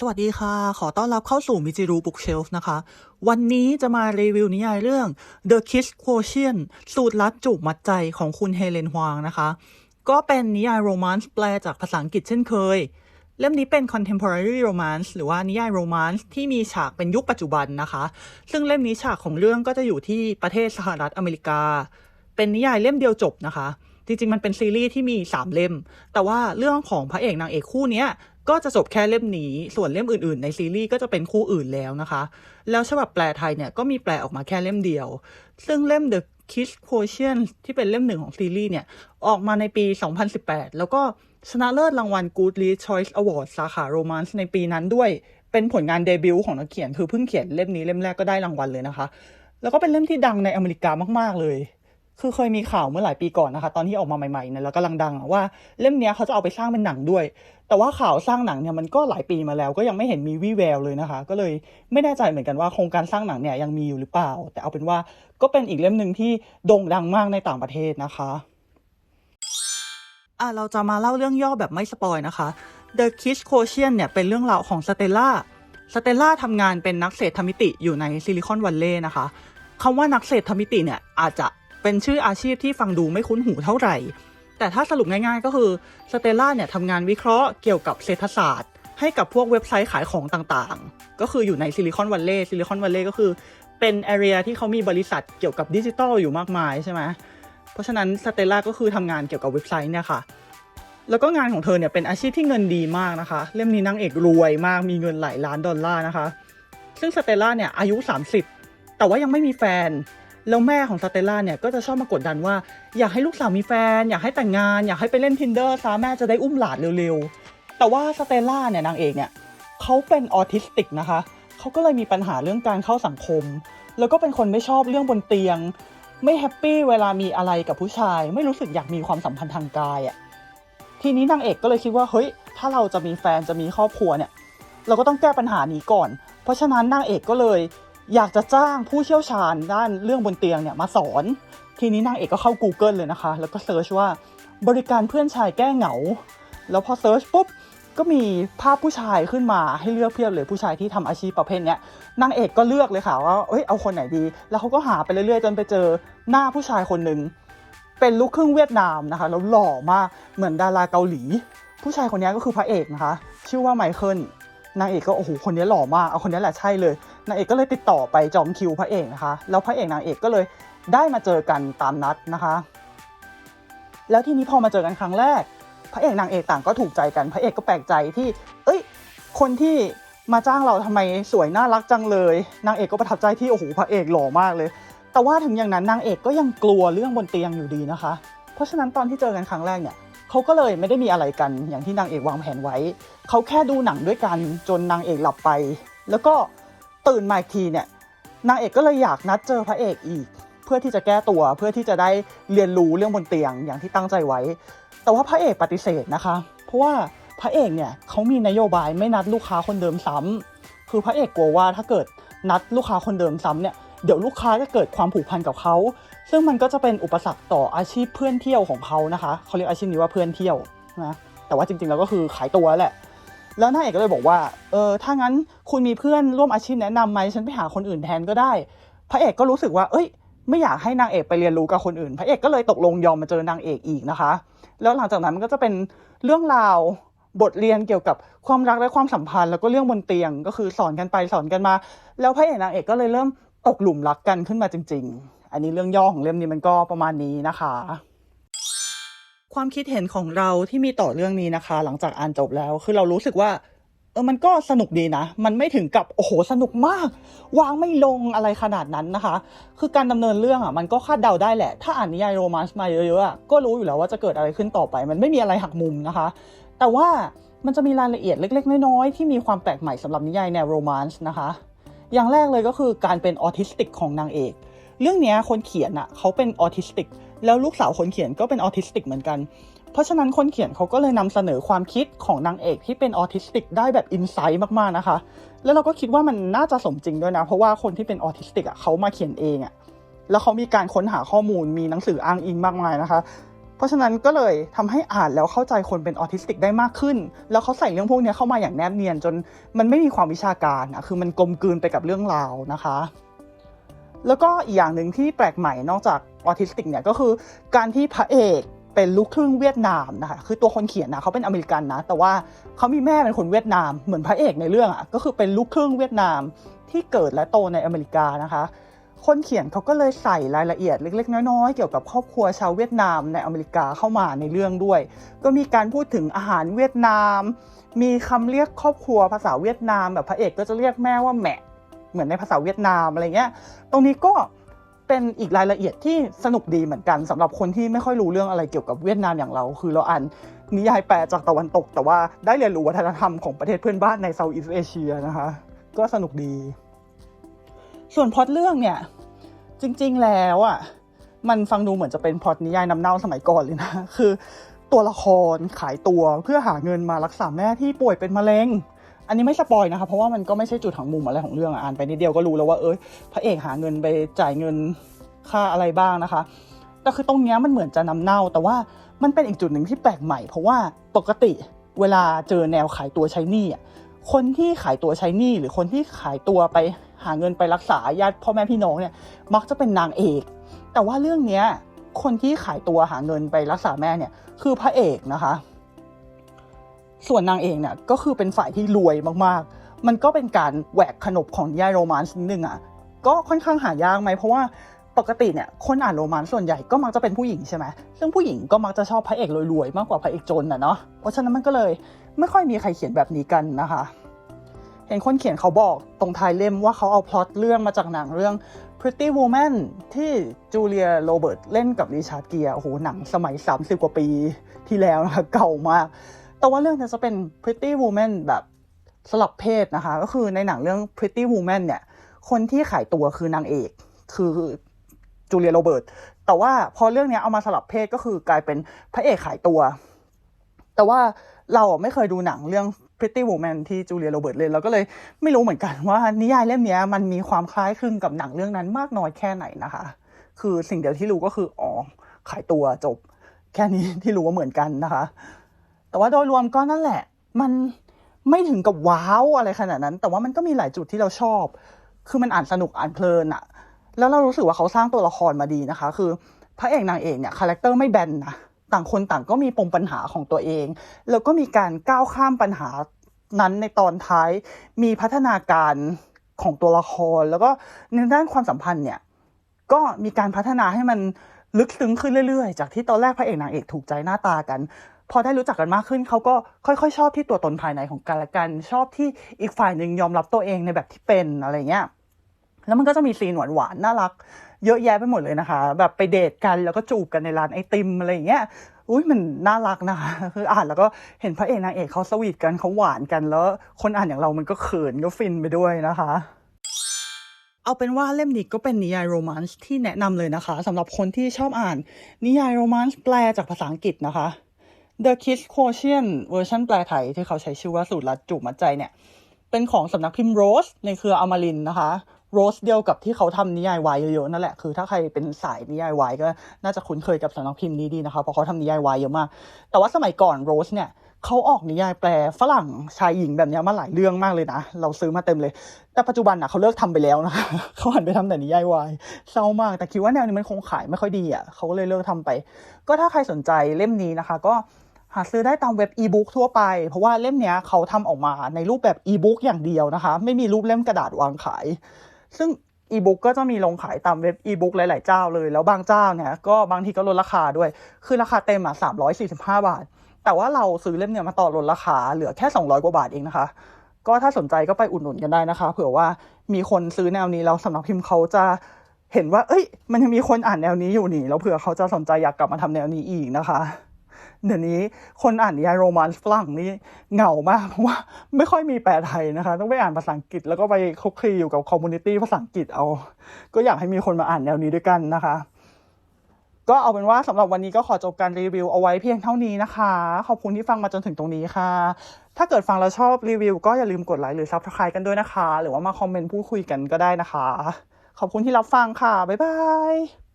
สวัสดีค่ะ ขอต้อนรับเข้าสู่มิจิรุบุ๊กเชลฟ์นะคะ วันนี้จะมารีวิวนิยายเรื่อง The Kiss Quotient สูตรลัดจูบมัดใจของคุณเฮเลนฮวางนะคะ ก็เป็นนิยายโรแมนต์แปลจากภาษาอังกฤษเช่นเคย เล่มนี้เป็น contemporary romance หรือว่านิยายโรแมนต์ที่มีฉากเป็นยุคปัจจุบันนะคะ ซึ่งเล่มนี้ฉากของเรื่องก็จะอยู่ที่ประเทศสหรัฐอเมริกา เป็นนิยายเล่มเดียวจบนะคะจริงๆ มันเป็นซีรีส์ที่มี 3 เล่ม แต่ว่าเรื่องของพระเอกนางเอกคู่เนี้ย ก็จะจบแค่เล่มนี้ ส่วนเล่มอื่นๆ ในซีรีส์ก็จะเป็นคู่อื่นแล้วนะคะ แล้วฉบับแปลไทยเนี่ยก็มีแปลออกมาแค่เล่มเดียว ซึ่งเล่ม The Kiss Quotient ที่เป็นเล่มหนึ่งของซีรีส์เนี่ย ออกมาในปี 2018 แล้วก็ชนะเลิศรางวัล Goodreads Choice Award สาขา Romance ในปีนั้นด้วย เป็นผลงานเดบิวต์ของนักเขียน คือเพิ่งเขียนเล่มนี้เล่มแรกก็ได้รางวัลเลยนะคะ แล้วก็เป็นเล่มที่ดังในอเมริกามาก ๆเลย คือเคยมีข่าวเมื่อหลายปีก่อนนะคะ ตอนที่ออกมาใหม่ๆเนี่ยแล้วกำลังดังว่าเล่มนี้เขาจะเอาไปสร้างเป็นหนังด้วย แต่ว่าข่าวสร้างหนังเนี่ยมันก็หลายปีมาแล้ว ก็ยังไม่เห็นมีวี่แววเลยนะคะ ก็เลยไม่แน่ใจเหมือนกันว่าโครงการสร้างหนังเนี่ยยังมีอยู่หรือเปล่า แต่เอาเป็นว่าก็เป็นอีกเล่มหนึ่งที่โด่งดังมากในต่างประเทศนะคะอะเราจะมาเล่าเรื่องย่อแบบไม่สปอยนะคะ The Kiss Quotient เนี่ยเป็นเรื่องราวของสเตลล่าสเตลล่าทำงานเป็นนักเศรษฐมิติอยู่ในซิลิคอนวัลเลย์นะคะคำว่านักเศรษฐมิติเนี่ยอาจจะ เป็นชื่ออาชีพที่ฟังดูไม่คุ้นหูเท่าไหร่ แต่ถ้าสรุปง่ายๆ ก็คือสเตล่าเนี่ยทำงานวิเคราะห์เกี่ยวกับเศรษฐศาสตร์ ให้กับพวกเว็บไซต์ขายของต่างๆ ก็คืออยู่ในซิลิคอนวัลเลย์ซิลิคอนวัลเลย์ก็คือเป็นแอเรียที่เขามีบริษัทเกี่ยวกับดิจิทัลอยู่มากมายใช่ไหมเพราะฉะนั้นสเตล่าก็คือทำงานเกี่ยวกับเว็บไซต์เนี่ยค่ะแล้วก็งานของเธอเนี่ยเป็นอาชีพที่เงินดีมากนะคะ เล่มนี้นางเอกรวยมากมีเงินหลายล้านดอลลาร์นะคะ ซึ่งสเตลล่าเนี่ยอายุ 30 แต่ว่ายังไม่มีแฟน แล้วแม่ของสเตลล่าเนี่ยก็จะชอบมากดดันว่า อยากให้ลูกสาวมีแฟน อยากให้แต่งงาน อยากให้ไปเล่น tinder ซะแม่จะได้อุ้มหลานเร็วๆ แต่ว่าสเตลล่าเนี่ยนางเอกเนี่ยเขาเป็นออทิสติกนะคะเขาก็เลยมีปัญหาเรื่องการเข้าสังคม แล้วก็เป็นคนไม่ชอบเรื่องบนเตียง ไม่แฮปปี้เวลามีอะไรกับผู้ชาย ไม่รู้สึกอยากมีความสัมพันธ์ทางกายอะทีนี้นางเอกก็เลยคิดว่าเฮ้ยถ้าเราจะมีแฟนจะมีครอบครัวเนี่ยเราก็ต้องแก้ปัญหานี้ก่อน เพราะฉะนั้นนางเอกก็เลย อยากจะจ้างผู้เชี่ยวชาญด้านเรื่องบนเตียงเนี่ยมาสอน ทีนี้นางเอกก็เข้า Google เลยนะคะ แล้วก็เซิร์ชว่าบริการเพื่อนชายแก้เหงา แล้วพอเซิร์ชปุ๊บก็มีภาพผู้ชายขึ้นมาให้เลือกเพียบเลยผู้ชายที่ทำอาชีพประเภทเนี้ยนางเอกก็เลือกเลยค่ะว่าเอ้ยเอาคนไหนดี แล้วเขาก็หาไปเรื่อยๆ จนไปเจอหน้าผู้ชายคนหนึ่งเป็นลูกครึ่งเวียดนามนะคะแล้วหล่อมากเหมือนดาราเกาหลี ผู้ชายคนนี้ก็คือพระเอกนะคะ ชื่อว่าไมเคิล นางเอกก็โอ้โหคนนี้หล่อมากเอาคนนี้แหละใช่เลยนางเอกก็เลยติดต่อไปจองคิวพระเอกนะคะ แล้วพระเอกนางเอกก็เลยได้มาเจอกันตามนัดนะคะ แล้วทีนี้พอมาเจอกันครั้งแรก พระเอกนางเอกต่างก็ถูกใจกัน พระเอกก็แปลกใจที่ เอ้ย คนที่มาจ้างเราทำไมสวยน่ารักจังเลย นางเอกก็ประทับใจที่โอ้โหพระเอกหล่อมากเลย แต่ว่าถึงอย่างนั้นนางเอกก็ยังกลัวเรื่องบนเตียงอยู่ดีนะคะ เพราะฉะนั้นตอนที่เจอกันครั้งแรกเนี่ย เขาก็เลยไม่ได้มีอะไรกันอย่างที่นางเอกวางแผนไว้ เขาแค่ดูหนังด้วยกันจนนางเอกหลับไป แล้วก็ตื่นมาอีกทีเนี่ยนางเอกก็เลยอยากนัดเจอพระเอกอีก เพื่อที่จะแก้ตัวเพื่อที่จะได้เรียนรู้เรื่องบนเตียงอย่างที่ตั้งใจไว้ แต่ว่าพระเอกปฏิเสธนะคะ เพราะว่าพระเอกเนี่ยเขามีนโยบายไม่นัดลูกค้าคนเดิมซ้ำคือพระเอกกลัวว่าถ้าเกิดนัดลูกค้าคนเดิมซ้ำเนี่ยเดี๋ยวลูกค้าจะเกิดความผูกพันกับเขา ซึ่งมันก็จะเป็นอุปสรรคต่ออาชีพเพื่อนเที่ยวของเขานะคะเขาเรียกอาชีพนี้ว่าเพื่อนเที่ยวนะแต่ว่าจริงๆแล้วก็คือขายตัวแหละ แล้วนางเอกก็เลยบอกว่าเออถ้างั้นคุณมีเพื่อนร่วมอาชีพแนะนำไหมฉันไปหาคนอื่นแทนก็ได้ พระเอกก็รู้สึกว่า เอ้ย ไม่อยากให้นางเอกไปเรียนรู้กับคนอื่น พระเอกก็เลยตกลงยอมมาเจอนางเอกอีกนะคะ แล้วหลังจากนั้นมันก็จะเป็นเรื่องราวบทเรียนเกี่ยวกับความรักและความสัมพันธ์ แล้วก็เรื่องบนเตียงก็คือสอนกันไปสอนกันมา แล้วพระเอกนางเอกก็เลยเริ่มตกหลุมรักกันขึ้นมาจริง ๆ อันนี้เรื่องย่อของเล่มนี้มันก็ประมาณนี้นะคะ ความคิดเห็นของเราที่มีต่อเรื่องนี้นะคะ หลังจากอ่านจบแล้วคือเรารู้สึกว่าเออมันก็สนุกดีนะ มันไม่ถึงกับโอ้โหสนุกมาก วางไม่ลงอะไรขนาดนั้นนะคะ คือการดำเนินเรื่องอะมันก็คาดเดาได้แหละ ถ้าอ่านนิยายโรแมนต์มาเยอะๆก็รู้อยู่แล้วว่าจะเกิดอะไรขึ้นต่อไป มันไม่มีอะไรหักมุมนะคะ แต่ว่ามันจะมีรายละเอียดเล็ก ๆ น้อยๆที่มีความแปลกใหม่สำหรับนิยายแนวโรแมนต์นะคะ อย่างแรกเลยก็คือการเป็นออทิสติกของนางเอก เรื่องนี้คนเขียนอะเขาเป็นออทิสติก แล้วลูกสาวคนเขียนก็เป็นออทิสติกเหมือนกัน เพราะฉะนั้นคนเขียนเขาก็เลยนำเสนอความคิดของนางเอกที่เป็นออทิสติกได้แบบอินไซต์มากๆนะคะ แล้วเราก็คิดว่ามันน่าจะสมจริงด้วยนะ เพราะว่าคนที่เป็นออทิสติกอะเขามาเขียนเองอะ แล้วเขามีการค้นหาข้อมูล มีหนังสืออ้างอิงมากมายนะคะ เพราะฉะนั้นก็เลยทำให้อ่านแล้วเข้าใจคนเป็นออทิสติกได้มากขึ้น แล้วเขาใส่เรื่องพวกนี้เข้ามาอย่างแนบเนียนจนมันไม่มีความวิชาการอะคือมันกลมกลืนไปกับเรื่องราวนะคะ แล้วก็อีกอย่างหนึ่งที่แปลกใหม่นอกจากออทิสติกเนี่ยก็คือการที่พระเอกเป็นลูกครึ่งเวียดนามนะคะคือตัวคนเขียนนะเขาเป็นอเมริกันนะ แต่ว่าเขามีแม่เป็นคนเวียดนามเหมือนพระเอกในเรื่องอะก็คือเป็นลูกครึ่งเวียดนามที่เกิดและโตในอเมริกานะคะ คนเขียนเขาก็เลยใส่รายละเอียดเล็ก ๆ น้อยๆเกี่ยวกับครอบครัวชาวเวียดนามในอเมริกาเข้ามาในเรื่องด้วย ก็มีการพูดถึงอาหารเวียดนาม มีคำเรียกครอบครัวภาษาเวียดนามแบบพระเอกก็จะเรียกแม่ว่าแม เหมือนในภาษาเวียดนามอะไรเงี้ย ตรงนี้ก็เป็นอีกรายละเอียดที่สนุกดีเหมือนกันสำหรับคนที่ไม่ค่อยรู้เรื่องอะไรเกี่ยวกับเวียดนามอย่างเรา คือเราอ่านนิยายแปลจากตะวันตก แต่ว่าได้เรียนรู้วัฒนธรรมของประเทศเพื่อนบ้านในเซาท์อีสเอเชียนะคะ ก็สนุกดี ส่วนพล็อตเรื่องเนี่ย จริงๆแล้วอะมันฟังดูเหมือนจะเป็นพล็อตนิยายนำเน่าสมัยก่อนเลยนะคือตัวละครขายตัวเพื่อหาเงินมารักษาแม่ที่ป่วยเป็นมะเร็ง อันนี้ไม่สปอยนะคะเพราะว่ามันก็ไม่ใช่จุดหังมุมอะไรของเรื่องอะอ่านไปนิดเดียวก็รู้แล้วว่าเอ้ยพระเอกหาเงินไปจ่ายเงินค่าอะไรบ้างนะคะแต่คือตรงเนี้ยมันเหมือนจะนำเน่า แต่ว่ามันเป็นอีกจุดหนึ่งที่แปลกใหม่ เพราะว่าปกติเวลาเจอแนวขายตัวใช้หนี้อะคนที่ขายตัวใช้หนี้หรือคนที่ขายตัวไปหาเงินไปรักษาญาติพ่อแม่พี่น้องเนี่ยมักจะเป็นนางเอก แต่ว่าเรื่องเนี้ยคนที่ขายตัวหาเงินไปรักษาแม่เนี่ยคือพระเอกนะคะ ส่วนนางเอกเนี่ยก็คือเป็นฝ่ายที่รวยมากๆ มันก็เป็นการแหวกขนบของนิยายโรแมนต์นิดนึงอะก็ค่อนข้างหายากไหมเพราะว่าปกติเนี่ยคนอ่านโรแมนต์ส่วนใหญ่ก็มักจะเป็นผู้หญิงใช่ไหมซึ่งผู้หญิงก็มักจะชอบพระเอกรวยๆมากกว่าพระเอกจนอะเนาะเพราะฉะนั้นมันก็เลยไม่ค่อยมีใครเขียนแบบนี้กันนะคะเห็นคนเขียนเขาบอกตรงท้ายเล่มว่าเขาเอาพล็อตเรื่องมาจากหนังเรื่อง Pretty Woman ที่จูเลียโรเบิร์ตเล่นกับริชาร์ดเกียร์โอ้โหหนังสมัย 30 กว่าปีที่แล้วนะคะเก่ามาก แต่ว่าเรื่องนี้จะเป็น Pretty Woman แบบสลับเพศนะคะ ก็คือในหนังเรื่อง Pretty Woman เนี่ย คนที่ขายตัวคือนางเอก คือจูเลียโรเบิร์ต แต่ว่าพอเรื่องนี้เอามาสลับเพศก็คือกลายเป็นพระเอกขายตัว แต่ว่าเราไม่เคยดูหนังเรื่อง Pretty Woman ที่จูเลียโรเบิร์ตเล่นเราก็เลยไม่รู้เหมือนกันว่านิยายเล่มนี้มันมีความคล้ายคลึงกับหนังเรื่องนั้นมากน้อยแค่ไหนนะคะ คือสิ่งเดียวที่รู้ก็คืออ๋อขายตัวจบ แค่นี้ที่รู้ว่าเหมือนกันนะคะ แต่ว่าโดยรวมก็นั่นแหละ มันไม่ถึงกับว้าวอะไรขนาดนั้น แต่ว่ามันก็มีหลายจุดที่เราชอบ คือมันอ่านสนุกอ่านเพลินอะแล้วเรารู้สึกว่าเขาสร้างตัวละครมาดีนะคะ คือพระเอกนางเอกเนี่ยคาแรคเตอร์ไม่แบนนะต่างคนต่างก็มีปมปัญหาของตัวเอง แล้วก็มีการก้าวข้ามปัญหานั้นในตอนท้าย มีพัฒนาการของตัวละคร แล้วก็ในด้านความสัมพันธ์เนี่ย ก็มีการพัฒนาให้มันลึกซึ้งขึ้นเรื่อยๆ จากที่ตอนแรกพระเอกนางเอกถูกใจหน้าตากัน พอได้รู้จักกันมากขึ้นเขาก็ค่อยๆ ชอบที่ตัวตนภายในของกันและกัน ชอบที่อีกฝ่ายหนึ่งยอมรับตัวเองในแบบที่เป็นอะไรเงี้ยแล้วมันก็จะมีซีนหวานๆน่ารัก เยอะแยะไปหมดเลยนะคะ แบบไปเดทกันแล้วก็จูบกันในร้านไอติมอะไรเงี้ยอุ้ยมันน่ารักนะคะคืออ่านแล้วก็เห็นพระเอกนางเอกเขาสวีทกันเขาหวานกันแล้ว คนอ่านอย่างเรามันก็เขินก็ฟินไปด้วยนะคะเอาเป็นว่าเล่มนี้ก็เป็นนิยายโรแมนต์ที่แนะนำเลยนะคะสำหรับคนที่ชอบอ่าน นิยายโรแมนต์แปลจากภาษาอังกฤษนะคะ The Kiss Quotient เวอร์ชันแปลไทยที่เขาใช้ชื่อว่าสูตรลัดจูบมัดใจเนี่ย เป็นของสำนักพิมพ์โรสในเครืออมรินนะคะโรสเดียวกับที่เขาทำนิยายวายเยอะๆนั่นแหละ คือถ้าใครเป็นสายนิยายวายก็น่าจะคุ้นเคยกับสำนักพิมพ์นี้ดีนะคะ เพราะเขาทำนิยายวายเยอะมาก แต่ว่าสมัยก่อนโรสเนี่ยเขาออกนิยายแปลฝรั่งชายหญิงแบบนี้มาหลายเรื่องมากเลยนะ เราซื้อมาเต็มเลย แต่ปัจจุบันอะเขาเลิกทำไปแล้วนะคะเขาหันไปทำแต่นิยายวายเศร้ามาก แต่คิดว่าแนวนี้มันคงขายไม่ค่อยดีอะเขาก็เลยเลิกทำไป ก็ถ้าใครสนใจเล่มนี้นะคะ ก็ หาซื้อได้ตามเว็บอีบุ๊กทั่วไป เพราะว่าเล่มนี้เขาทำออกมาในรูปแบบอีบุ๊กอย่างเดียวนะคะ ไม่มีรูปเล่มกระดาษวางขาย ซึ่งอีบุ๊กก็จะมีลงขายตามเว็บอีบุ๊กหลาย ๆ เจ้าเลย แล้วบางเจ้าเนี่ยก็บางทีก็ลดราคาด้วย คือราคาเต็มอะสามร้อยสี่สิบห้าบาท แต่ว่าเราซื้อเล่มเนี่ยมาต่อลดราคาเหลือแค่สองร้อยกว่าบาทเองนะคะ ก็ถ้าสนใจก็ไปอุดหนุนกันได้นะคะ เผื่อว่ามีคนซื้อแนวนี้แล้วสำนักพิมพ์เขาจะเห็นว่า เอ้ย มันยังมีคนอ่านแนวนี้อยู่นี่ แล้วเผื่อเขาจะสนใจอยากกลับมาทำแนวนี้อีกนะคะ เดี๋ยวนี้คนอ่านนิยายโรแมนต์ฝรั่งนี่เหงามากเพราะว่าไม่ค่อยมีแปลไทยนะคะ ต้องไปอ่านภาษาอังกฤษแล้วก็ไปคลุกคลีอยู่กับคอมมูนิตี้ภาษาอังกฤษเอา ก็อยากให้มีคนมาอ่านแนวนี้ด้วยกันนะคะ ก็เอาเป็นว่าสำหรับวันนี้ก็ขอจบการรีวิวเอาไว้เพียงเท่านี้นะคะ ขอบคุณที่ฟังมาจนถึงตรงนี้ค่ะ ถ้าเกิดฟังแล้วชอบรีวิว ก็อย่าลืมกดไลค์หรือซับสไครต์กันด้วยนะคะ หรือว่ามาคอมเมนต์พูดคุยกันก็ได้นะคะ ขอบคุณที่รับฟังค่ะบ๊ายบาย